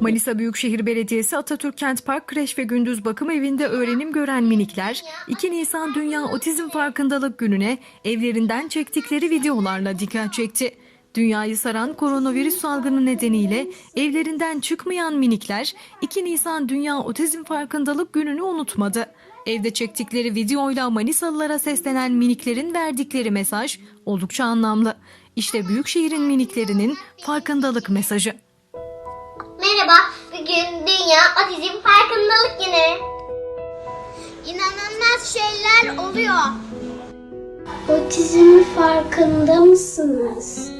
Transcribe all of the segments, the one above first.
Manisa Büyükşehir Belediyesi Atatürk Kent Park Kreş ve Gündüz Bakım Evi'nde öğrenim gören minikler 2 Nisan Dünya Otizm Farkındalık Günü'ne evlerinden çektikleri videolarla dikkat çekti. Dünyayı saran koronavirüs salgını nedeniyle evlerinden çıkmayan minikler 2 Nisan Dünya Otizm Farkındalık Günü'nü unutmadı. Evde çektikleri videoyla Manisalılara seslenen miniklerin verdikleri mesaj oldukça anlamlı. İşte Büyükşehir'in miniklerinin farkındalık mesajı. Merhaba, bugün Dünya Otizm Farkındalık Günü. İnanılmaz şeyler oluyor. Otizmin farkında mısınız?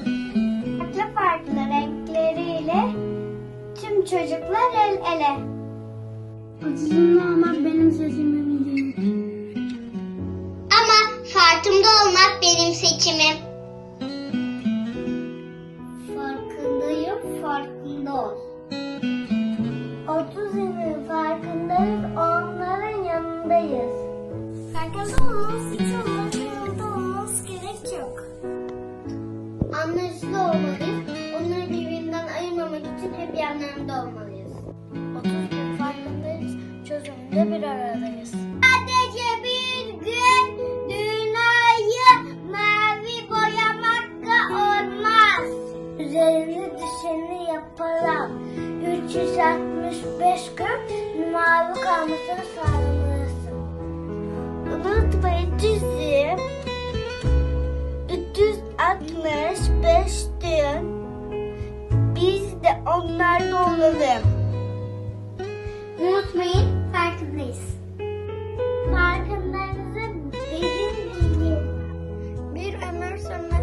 Farklı farklı renkleriyle tüm çocuklar el ele. Otizmli olmak benim seçimim değil. Ama farkında olmak benim seçimim. Farkındayım, farkında ol. Otizmin farkındayız, onların yanındayız. Farkında olmamız için yanında olmamız gerek yok. Anlayışlı olmalıyız, onları birbirinden ayırmamak için hep yanlarında olmalıyız. Otizmin farkındayız, çözümünde bir aradayız. Sadece bir gün dünyayı mavi boyamakla olmaz. Üzerine düşeni yapalım. 365 gün mavi kalmasını sağlamalısın. Unutmayın dizim. 365 gün biz de onlarda olalım. Unutmayın farkındayız. Bilin. Bir ömür sonra